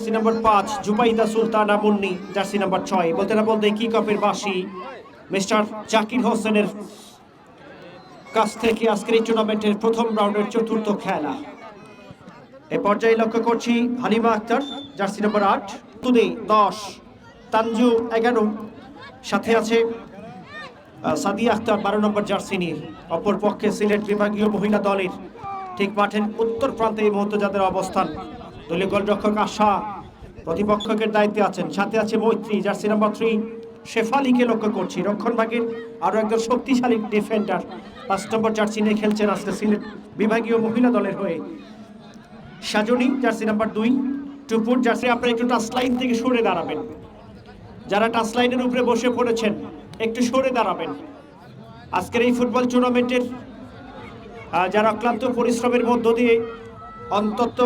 Jersey number পাঁচ, Jubaida Sultana Munni, jersey number ছয়। বলতে না বলতে কি কাপের বাসি মিস্টার জাকির হোসেনের কাছ থেকে আজকের এই টুর্নামেন্টের প্রথম রাউন্ডের চতুর্থ খেলা। এ পর্যায়ে লক্ষ্য করছি হালিমা আক্তার, জার্সি নাম্বার আট, তুদে, দশ, তানজু, এগারো। সাথে আছে সাদিয়া আক্তার, বারো নম্বর জার্সি নিয়ে। অপর পক্ষে সিলেট বিভাগীয় মহিলা দলের ঠিক মাঠের উত্তর প্রান্তে এই মুহূর্তে যাদের অবস্থান। দলীয় গোলরক্ষক আশা প্রতিপক্ষকের দায়িত্বে আছেন। সাথে আছে মৈত্রী, জার্সি নাম্বার থ্রি শেফালিকে লক্ষ্য করছি। রক্ষণ ভাগের আরও একজন শক্তিশালী ডিফেন্ডার। পাঁচ নম্বর জার্সি নিয়ে খেলছেন আজকে সিলেট বিভাগীয় মহিলা দলের হয়ে। সাজনী, জার্সি নাম্বার দুই, টুপুর জার্সি। আপনারা একটু টাচ লাইন থেকে সরে দাঁড়াবেন। যারা টাচ লাইনের উপরে বসে পড়েছেন, একটু সরে দাঁড়াবেন। আজকের এই ফুটবল টুর্নামেন্টের যারা অক্লান্ত পরিশ্রমের মধ্য দিয়ে অন্তত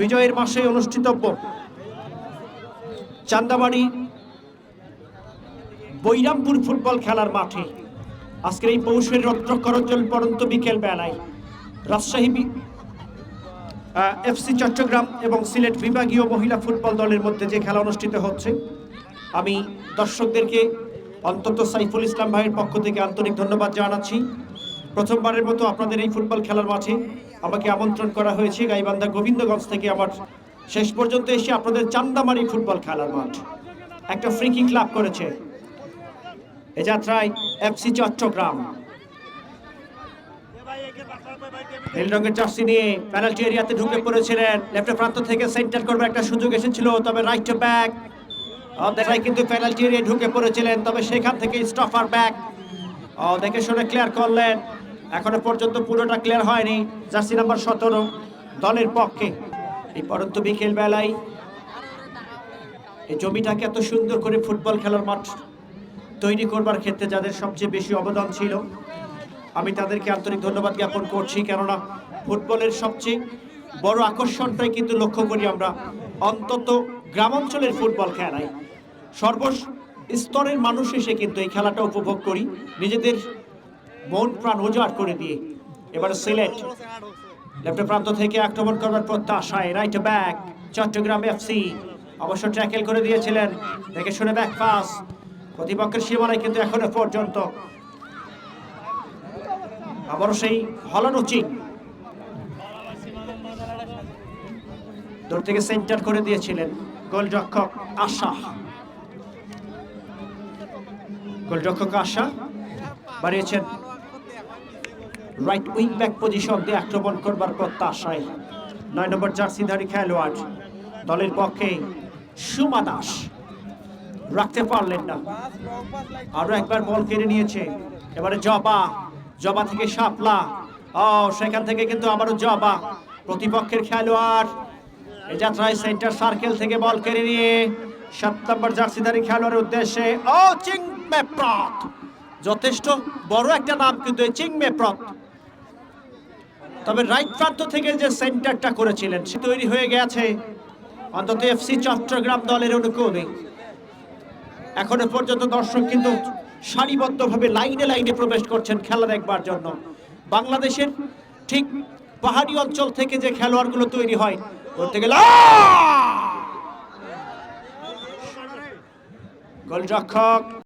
বিজয়ের মাসে অনুষ্ঠিতব্য। চান্দাবাড়ি বৈরামপুর ফুটবল খেলার মাঠে। আজকের এই পৌষের রত্নকরঞ্জল পরন্ত বিকেল বেলায় রাজশাহী এফসি চট্টগ্রাম এবং সিলেট বিভাগীয় মহিলা ফুটবল দলের মধ্যে যে খেলা অনুষ্ঠিত হচ্ছে, আমি দর্শকদেরকে অন্তত সাইফুল ইসলাম ভাইয়ের পক্ষ থেকে আন্তরিক ধন্যবাদ জানাচ্ছি। প্রথমবারের মতো আপনাদের এই ফুটবল খেলার মাঠে আমাকে আমন্ত্রণ করা হয়েছে গাইবান্ধা গোবিন্দগঞ্জ থেকে আমার শেষ পর্যন্ত এসে আপনাদের চান্দামারি ফুটবল খেলার মাঠ। একটা ফ্রি ক্লাব করেছে। এ যাত্রায় এফসি চট্টগ্রাম। নীল রঙের জার্সি নিয়ে পেনাল্টি এরিয়াতে ঢুকে পড়েছিলেন। লেফট প্রান্ত থেকে সেন্টার করবে একটা সুযোগ এসেছিল, তবে রাইট ব্যাক দেখায় কিন্তু পেনাল্টি এরিয়া ঢুকে পড়েছিলেন, তবে সেখান থেকে স্টফার ব্যাক দেখে শুনে ক্লিয়ার করলেন। এখনও পর্যন্ত পুরোটা ক্লিয়ার হয়নি। জার্সি নাম্বার সতেরো, দলের পক্ষে। এই পরন্ত বিকেল বেলায় এই জমিটাকে এত সুন্দর করে ফুটবল খেলার মাঠ তৈরি করবার ক্ষেত্রে যাদের সবচেয়ে বেশি অবদান ছিল, আমি তাদেরকে আন্তরিক ধন্যবাদ জ্ঞাপন করছি। কেননা ফুটবলের সবচেয়ে বড় আকর্ষণটাই কিন্তু লক্ষ্য করি আমরা, অন্তত গ্রামাঞ্চলের ফুটবল খেলায়। সর্ব স্তরের মানুষ এসে কিন্তু এই খেলাটা উপভোগ করি। নিজেদের মন প্রাণ উজাড় করে দিয়ে। এবার সিলেট, লেফট প্রান্ত থেকে আক্রমণ করবার প্রত্যাশায় রাইট ব্যাক চট্টগ্রাম এফসি অবশ্য ট্যাকেল করে দিয়েছিলেন, দেখে শুনে ব্যাক পাস প্রতিপক্ষের সীমানায় কিন্তু এখনও পর্যন্ত। আবারও সেই হলানো চিন। দূর থেকে সেন্টার করে দিয়েছিলেন গোলরক্ষক আশা। গোলরক্ষক আশা বাড়িয়েছেন রাইট উইং ব্যাক পজিশন দিয়ে আক্রমণ করবার প্রত্যাশায়। নয় নম্বর জার্সিধারী খেলোয়াড় দলের পক্ষে সুমা দাস। রাখতে পারলেন না। আরও একবার বল কেড়ে নিয়েছে। এবারে জবা জবা থেকে শাপলা। ও, সেখান থেকে কিন্তু আবারও জবা। প্রতিপক্ষের খেলোয়াড় এই যাত্রায় সেন্টার সার্কেল থেকে বল কেড়ে নিয়ে সাত নম্বর জার্সিধারী খেলোয়াড়ের উদ্দেশ্যে। ও, চিংমে প্রত। যথেষ্ট বড় একটা নাম কিন্তু এই চিংমে প্রত। তবে রাইট প্রান্ত থেকে যে সেন্টারটা করেছিলেন, সে তৈরি হয়ে গেছে। অন্তত এফসি চট্টগ্রাম দলের অনুকূলে। এখনও পর্যন্ত দর্শক কিন্তু সারিবদ্ধভাবে লাইনে লাইনে প্রবেশ করছেন খেলা দেখবার জন্য। বাংলাদেশের ঠিক পাহাড়ি অঞ্চল থেকে যে খেলোয়াড়গুলো তৈরি হয় বলতে গেলে গোলরক্ষক!